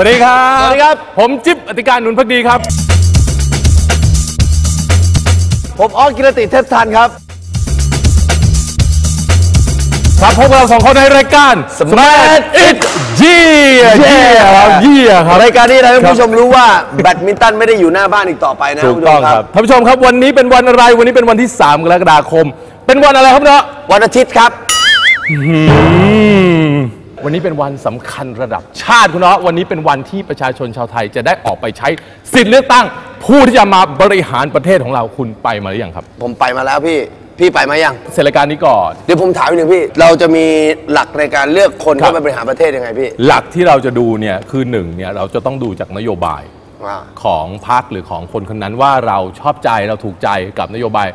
วัสดีครับ สวัสดีครับ ผมจิ๊บอธิการหนุนพักดีครับ ผมออสกิรติเทพทันครับ ครับพบกับเราสองคนในรายการ Smash It เยี่ยเยี่ยครับเยี่ยครับ รายการนี้นะท่านครับผู้ชมรู้ว่าแบดมินตันไม่ได้อยู่หน้าบ้านอีกต่อไปนะถูกต้องครับ ท่านผู้ชมครับวันนี้เป็นวันอะไร วันนี้เป็นวันที่ 3 กรกฎาคม เป็นวันอะไรครับเนาะวันอาทิตย์ครับ วันนี้เป็นวันสำคัญระดับชาติคุณเนาะวันนี้เป็นวันที่ประชาชนชาวไทยจะได้ออกไปใช้สิทธิ์เลือกตั้ง ผู้ที่จะมาบริหารประเทศของเราคุณไปมาหรือยังครับ ผมไปมาแล้วพี่ พี่ไปมายัง เสร็จรายการนี้ก่อน เดี๋ยวผมถามอีกหนึ่งพี่ เราจะมีหลักในการเลือกคนครับ เข้ามาบริหารประเทศยังไงพี่หลักที่เราจะดูเนี่ยคือหนึ่งเนี่ยเราจะต้องดูจากนโยบายอ่าของพรรคหรือของคนคนนั้นว่าเราชอบใจเราถูกใจกับนโยบาย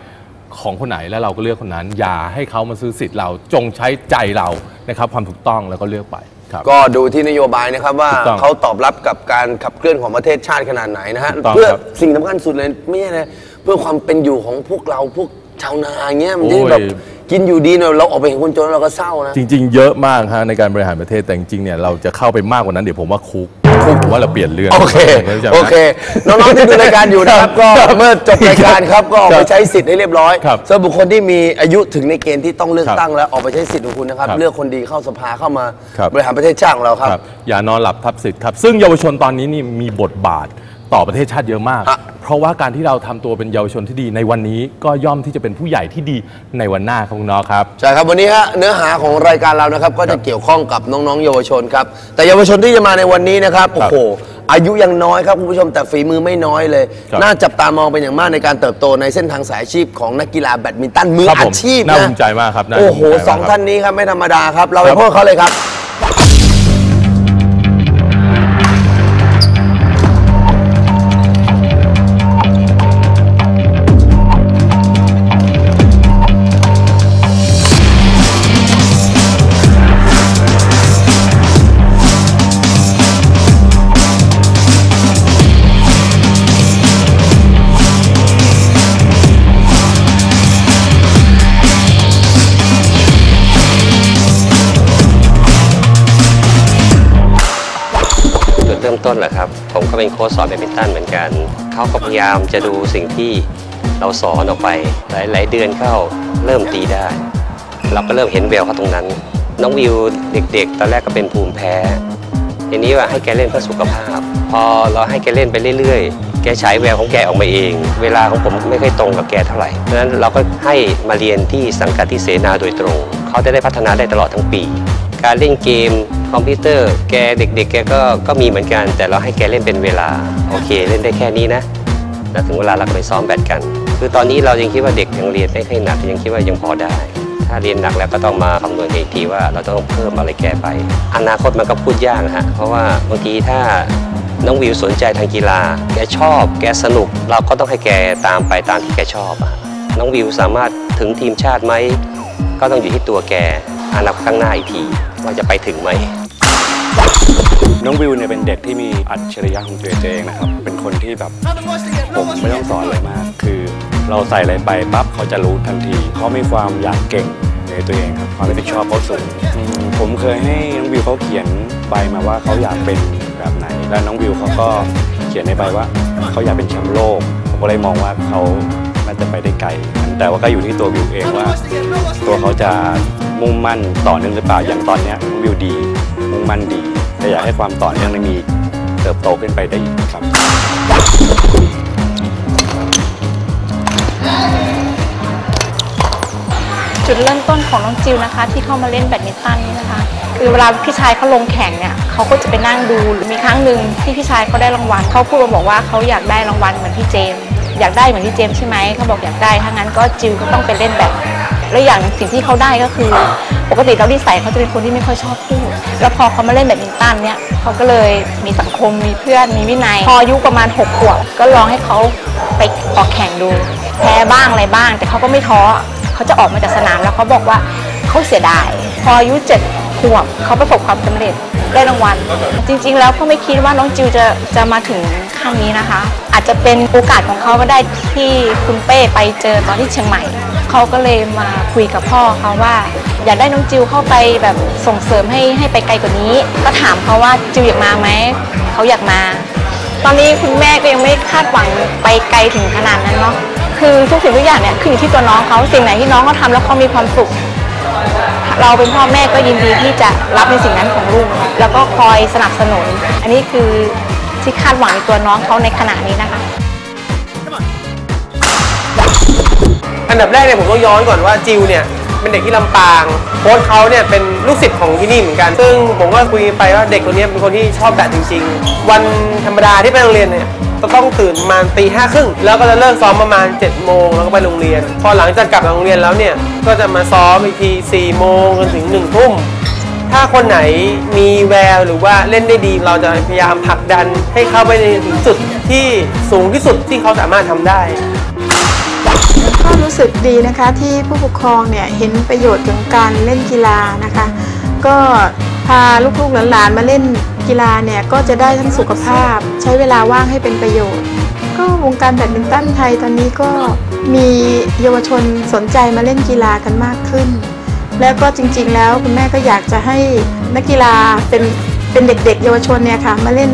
ของคนไหนแล้วเราก็เลือกคนนั้น อย่าให้เขามาซื้อสิทธิ์เราจงใช้ใจเรา นะครับความถูกต้องแล้วก็เลือกไปครับ ก็ดูที่นโยบายนะครับว่าถูกต้องเขาตอบรับกับการขับเคลื่อนของประเทศชาติขนาดไหนนะฮะถูกต้องเพื่อครับสิ่งสำคัญสุดเลยไม่ใช่นะเพื่อความเป็นอยู่ของพวกเราพวกชาวนาเงี้ยมันจะโอ้ยแบบกินอยู่ดีเนี่ยเราออกไปเห็นคนจนเราก็เศร้านะ จริง ๆ เยอะมากฮะในการบริหารประเทศแต่จริงๆเนี่ยเราจะเข้าไปมากกว่านั้นเดี๋ยวผมว่าคุกคุก ผมว่าเราเปลี่ยนเรื่องโอเคข้าใจไหมโอเค น้องๆที่ดูรายการอยู่นะครับ ก็เมื่อจบรายการครับก็ออกไปใช้สิทธิ์ให้เรียบร้อยครับสำหรับบุคคลที่มีอายุถึงในเกณฑ์ที่ต้องเลือกครับตั้งแล้วออกไปใช้สิทธิ์ของคุณนะครับครับเลือกคนดีเข้าสภาเข้ามาครับบริหารประเทศชาติของเราครับครับ อย่านอนหลับทับสิทธิ์ครับ ซึ่งเยาวชนตอนนี้นี่มีบทบาท ต่อประเทศชาติเยอะมากอะเพราะว่าการที่เราทำตัวเป็นเยาวชนที่ดีในวันนี้ก็ย่อมที่จะเป็นผู้ใหญ่ที่ดีในวันหน้าของน้องครับ ใช่ครับวันนี้ฮะเนื้อหาของรายการเรานะครับก็จะเกี่ยวข้องกับน้องๆ เยาวชนครับแต่เยาวชนที่จะมาในวันนี้นะครับโอ้โหอายุยังน้อยครับคุณผู้ชมแต่ฝีมือไม่น้อยเลย ครับน่าจับตามองเป็นอย่างมากในการเติบโตในเส้นทางสายอาชีพของนักกีฬาแบดมินตันมือครับผอามชีพน่านะภูมิใจมากครับน่าโอ้โหภูมิใจมากสองครับท่านนี้ครับไม่ธรรมดาครับเราไปครับพบกับเขาเลยครับ ต้นแหละครับ ผมก็เป็นโค้ชสอนแบดมินตันเหมือนกัน เขาก็พยายามจะดูสิ่งที่เราสอนออกไปหลายๆเดือนเข้าเริ่มตีได้ เราก็เริ่มเห็นแววเขาตรงนั้น น้องวิวเด็กๆ ตอนแรกก็เป็นภูมิแพ้ทีนี้ว่าให้แกเล่นเพื่อสุขภาพ พอเราให้แกเล่นไปเรื่อยๆ แกฉายแววของแกออกมาเอง เวลาของผมไม่ค่อยตรงกับแกเท่าไหร่เพราะฉะนั้นเราก็ให้มาเรียนที่สังกัดที่เสนาโดยตรง เขาจะได้พัฒนาได้ตลอดทั้งปี การเล่นเกม คอมพิวเตอร์แกเด็ก ๆ แกก็ก็มีเหมือนกัน แต่เราให้แกเล่นเป็นเวลา โอเค เล่นได้แค่นี้นะแล้วถึงเวลาเราก็ไปซ้อมแบดกัน คือตอนนี้เรายังคิดว่าเด็กยังเรียนไม่ค่อยหนักยังคิดว่ายังพอได้ ถ้าเรียนหนักแล้วก็ต้องมาคำนวณอีกทีว่าเราต้องเพิ่มอะไรแกไป อนาคตมันก็พูดยากฮะเพราะว่าบางทีถ้าน้องวิวสนใจทางกีฬา แกชอบ แกสนุก เราก็ต้องให้แกตามไปตามที่แกชอบอะน้องวิวสามารถถึงทีมชาติไหม ก็ต้องอยู่ที่ตัวแก อนาคตข้างหน้าอีกที ว่าจะไปถึงไหม น้องวิวเนี่ยเป็นเด็กที่มีอัจฉริยะของตัวเองนะครับ เป็นคนที่แบบผมไม่ต้องสอนอะไรมาก คือเราใส่อะไรไปปั๊บเขาจะรู้ทันทีเขามีความอยากเก่งในตัวเองครับความรับผิดชอบเขาสูงผมเคยให้น้องวิวเขาเขียนใบมาว่าเขาอยากเป็นแบบไหน แล้วน้องวิวเขาก็เขียนในใบว่าเขาอยากเป็นแชมป์โลก ผมก็เลยมองว่าเขาน่าจะไปได้ไกล แต่ว่าก็อยู่ที่ตัววิวเองว่า ตัวเขาจะมุ่งมั่นต่อเนื่องหรือเปล่าอย่างตอนเนี้ยน้องวิวดี มุ่งมั่นดี แต่อยากให้ความต่อเนื่องนั้นมีเติบโตขึ้นไปได้อีกครับ จุดเริ่มต้นของน้องจิวนะคะ ที่เข้ามาเล่นแบดมินตันนี่นะคะ คือเวลาพี่ชายเขาลงแข่งเนี่ยเขาก็จะไปนั่งดูหรือมีครั้งหนึ่งที่พี่ชายเขาได้รางวัลเขาพูดมาบอกว่าเขาอยากได้รางวัลเหมือนพี่เจมอยากได้เหมือนพี่เจมใช่ไหมเขาบอกอยากได้ถ้างั้นก็จิวก็ต้องไปเล่นแบด แล้วอย่างสิ่งที่เขาได้ก็คือ ปกติเราที่ใส่เขาจะเป็นคนที่ไม่ค่อยชอบพูดแล้วพอเขามาเล่นแบดมินตันเนี่ยเขาก็เลยมีสังคมมีเพื่อนมีวินัย พออายุประมาณหกขวบก็ลองให้เขาไปออกแข่งดูแพ้บ้างอะไรบ้าง แต่เขาก็ไม่ท้อเขาจะออกมาจากสนามแล้วเขาบอกว่าเขาเสียดาย พออายุเจ็ดขวบเขาประสบความสำเร็จได้รางวัล จริง ๆ แล้วเขาไม่คิดว่าน้องจิวจะจะมาถึงขั้นนี้นะคะ อาจจะเป็นโอกาสของเขาก็ได้ที่คุณเป้ไปเจอตอนที่เชียงใหม่ เขาก็เลยมาคุยกับพ่อเขาว่าอยากได้น้องจิวเข้าไปแบบส่งเสริมให้ให้ไปไกลกว่านี้ ก็ถามเขาว่าจิวอยากมาไหมเขาอยากมา ตอนนี้คุณแม่ก็ยังไม่คาดหวังไปไกลถึงขนาดนั้นเนาะคือทุกสิ่งทุกอย่างเนี่ยขึ้นอยู่ที่ตัวน้องเขาสิ่งไหนที่น้องเขาทำแล้วเขามีความสุข เราเป็นพ่อแม่ก็ยินดีที่จะรับในสิ่งนั้นของลูกแล้วก็คอยสนับสนุน อันนี้คือที่คาดหวังในตัวน้องเขาในขณะนี้นะคะ อันดับแรกเนี่ยผมต้องย้อนก่อนว่าจิวเนี่ยเป็นเด็กที่ลำปางโค้ชเขาเนี่ยเป็นลูกศิษย์ของที่นี่เหมือนกัน ซึ่งผมก็คุยไปว่าเด็กคนนี้เป็นคนที่ชอบแบดจริง ๆ วันธรรมดาที่ไปโรงเรียนเนี่ยจะต้องตื่นประมาณตีห้าครึ่งแล้วก็จะเลิกซ้อมประมาณ7จ็ดโมงแล้วก็ไปโรงเรียน พอหลังจากกลับโรงเรียนแล้วเนี่ยก็จะมาซ้อมอีกที4ี่โมงจนถึง1นึ่ทุ่มถ้าคนไหนมีแววหรือว่าเล่นได้ดีเราจะพยายามผลักดันให้เข้าไปในถึงจุดที่สูงที่สุดที่เขาสามารถทำได้ ก็รู้สึกดีนะคะที่ผู้ปกครองเนี่ยเห็นประโยชน์ของการเล่นกีฬานะคะ ก็พาลูกๆหลานๆมาเล่นกีฬาเนี่ยก็จะได้ทั้งสุขภาพ ใช้เวลาว่างให้เป็นประโยชน์ ก็วงการแบดมินตันไทยตอนนี้ก็มีเยาวชนสนใจมาเล่นกีฬากันมากขึ้น แล้วก็จริงๆแล้วคุณแม่ก็อยากจะให้นักกีฬาเป็นเป็นเด็กๆ เยาวชนเนี่ยค่ะมาเล่น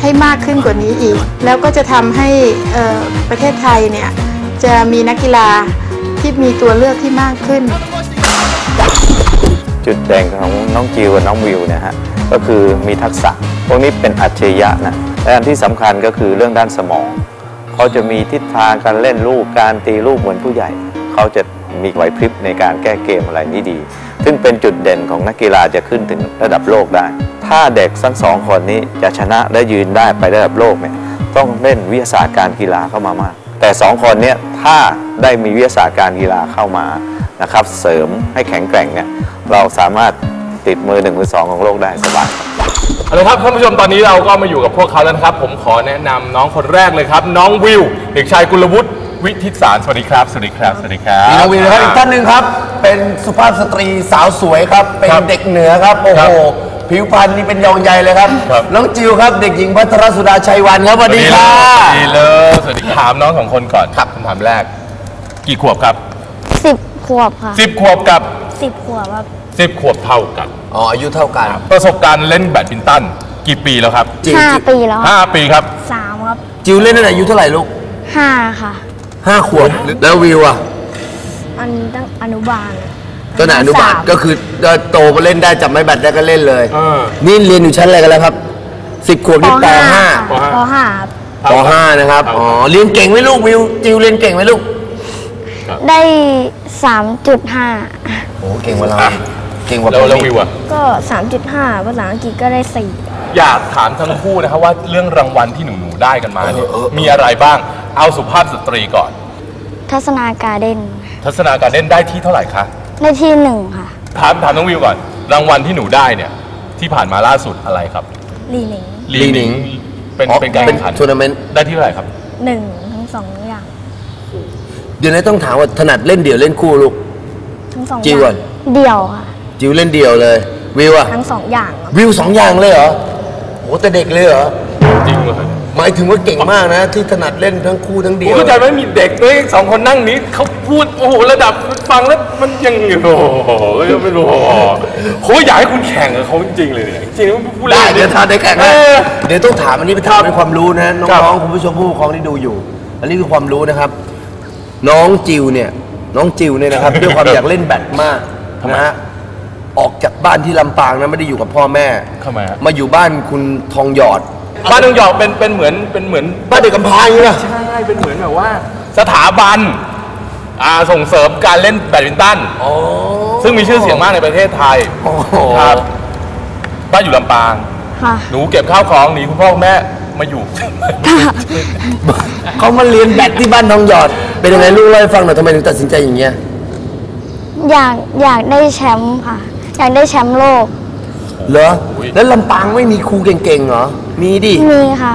ให้มากขึ้นกว่านี้อีก แล้วก็จะทำให้เอ่อประเทศไทยเนี่ย จะมีนักกีฬาที่มีตัวเลือกที่มากขึ้น จุดเด่นของน้องจิวกับน้องวิวนะฮะก็คือมีทักษะ พวกนี้เป็นอัจฉริยะนะและอันที่สำคัญก็คือเรื่องด้านสมอง เขาจะมีทิศทางการเล่นลูกการตีลูกเหมือนผู้ใหญ่ เขาจะมีไหวพริบในการแก้เกมอะไรนี่ดี ซึ่งเป็นจุดเด่นของนักกีฬาจะขึ้นถึงระดับโลกได้ ถ้าเด็กทั้งสองคนนี้จะชนะและยืนได้ไประดับโลกเนี่ยต้องเล่นวิทยาศาสตร์การกีฬาเข้ามามาก แต่สองคนเนี้ ถ้าได้มีวิทยาศาสตร์การกีฬาเข้ามานะครับ เสริมให้แข็งแกร่งเนี่ยเราสามารถติดมือหนึ่งมือสองของโลกได้สบายเอาละครับท่านผู้ชมตอนนี้เราก็มาอยู่กับพวกเขาแล้วนะครับ ผมขอแนะนำน้องคนแรกเลยครับ น้องวิวเด็กชายกุลวุฒิวิทิศสารสวัสดีครับ สวัสดีครับ สวัสดีครับ มีน้องวิวนะครับอีกท่านหนึ่งครับ เป็นสุภาพสตรีสาวสวยครับ เป็นครับเด็กเหนือครับ โอ้ครัโหบ ผิวพรรณนี่เป็นยองใหญ่เลยครับ ครับ น้องจิวครับเด็กหญิงพัทรสุดาชัยวันครับสวัสดีค่ะสวัสดีเลยสวัสดีถามน้องสองคนก่อนครับคำถามแรก กี่ขวบครับสิบขวบค่ะสิบขวบกับสิบขวบครับสิบขวบเท่ากัน อ๋ออายุเท่ากันประสบการณ์เล่นแบดมินตันกี่ปีแล้วครับจิวห้าจิวปีแล้วครับห้าปีครับสามครับจิวเล่นตั้งแต่อายุเท่าไหร่ลูกห้าค่ะห้าขวบแล้ววิวอะ อันตั้งอนุบาล ตั้งแต่อนุบาลสมก็คือโตมาเล่นได้จับไม้แบดได้ก็เล่นเลย เออ นี่เรียนอยู่ชั้นอะไรกันแล้วครับสิบขวบปนี่ป ห้าห้าค่ะปห้าครับปห้านะครับ อ๋อ เรียนเก่งไหมลูกวิวจิวเรียนเก่งไหมลูก ได้สามจุดห้าโอ้เก่งกว่าเราอีกเก่งกว่าแล้วผมแล้วอีวิกวอะก็สามจุดห้าภาษาอังกฤษก็ได้สี่อยากถามทั้งคู่นะครับว่าเรื่องรางวัลที่หนูหนูๆได้กันมาเนี่ยเออเออมีอะไรบ้างเอาสุภาพสตรีก่อนทัศนาการเด่นทัศนาการเล่นได้ที่เท่าไหร่คะ ได้ที่หนึ่งค่ะ ถามถามน้องวิวก่อน รางวัลที่หนูได้เนี่ย ที่ผ่านมาล่าสุดอะไรครับลีหนิงลีหนิงเป็นอ๋อเป็นการเป็นแข่งขันทัวร์นาเมนต์ได้ที่เท่าไหร่ครับ หนึ่งทั้งสองอย่าง เดี๋ยวนี้ต้องถามว่าถนัดเล่นเดี่ยวเล่นคู่ลูก ทั้งสองอจิวย่าก่อนงเดี่ยวค่ะ จิวเล่นเดี่ยวเลย วิวอะทั้งสองอย่างครับวิวสองอย่างเลยเหรอโหแต่เด็กเลยเหรอ จริงเลย หมายถึงว่าเก่งมากนะ ที่ถนัดเล่นทั้งคู่ทั้งผมเดี่ยวเข้าใจไหมมีเด็กด้วยสองคนนั่งนี้เขาพูดโอ้โหระดับฟังแล้วมันยังโอ้โหไม่รู้โหอยากให้คุณแข่งกับเขาจริงๆเลยเนี่ยจริงๆพูดได้เล่นเดี๋ยวทานได้แข่งเอนะอเดี๋ยวต้องถามอันนี้ไปถามเป็นความรู้นะครัน้องบๆคุณผู้ชมผู้ปกครองที่ดูอยู่ อันนี้คือความรู้นะครับ น้องจิวเนี่ย น้องจิวเนี่ยนะครับด้วยความอยากเล่นแบดมากนะฮะออกจากบ้านที่ลำปางนะไม่ได้อยู่กับพ่อแม่ทำไมฮะมาอยู่บ้านคุณทองหยอด บ้านนองหยอกเป็นเป็นเหมือนเป็นเหมือนบ้านเด็กกำพร้าอย่างนี้นะใช่เป็นเหมือนแบบว่า สถาบันอ่าส่งเสริมการเล่นแบดมินตันอ๋อซึ่งมีชื่อเสียงมากในประเทศไทยโอ้โห ครับบ้านอยู่ลำปาง ค่ะ หนูเก็บข้าวของหนีคุณพ่อคุณแม่มาอยู่ เขามาเรียนแบดที่บ้านทองหยอด เป็นยังไงลูกเล่าให้ฟังหน่อยทำไมถึงตัดสินใจอย่างเงี้ย อยากอยากได้แชมป์ค่ะ อยากได้แชมป์โลก เหรอ แล้วลำปางไม่มีครูเก่งๆเหรอ มีดิ มีค่ะ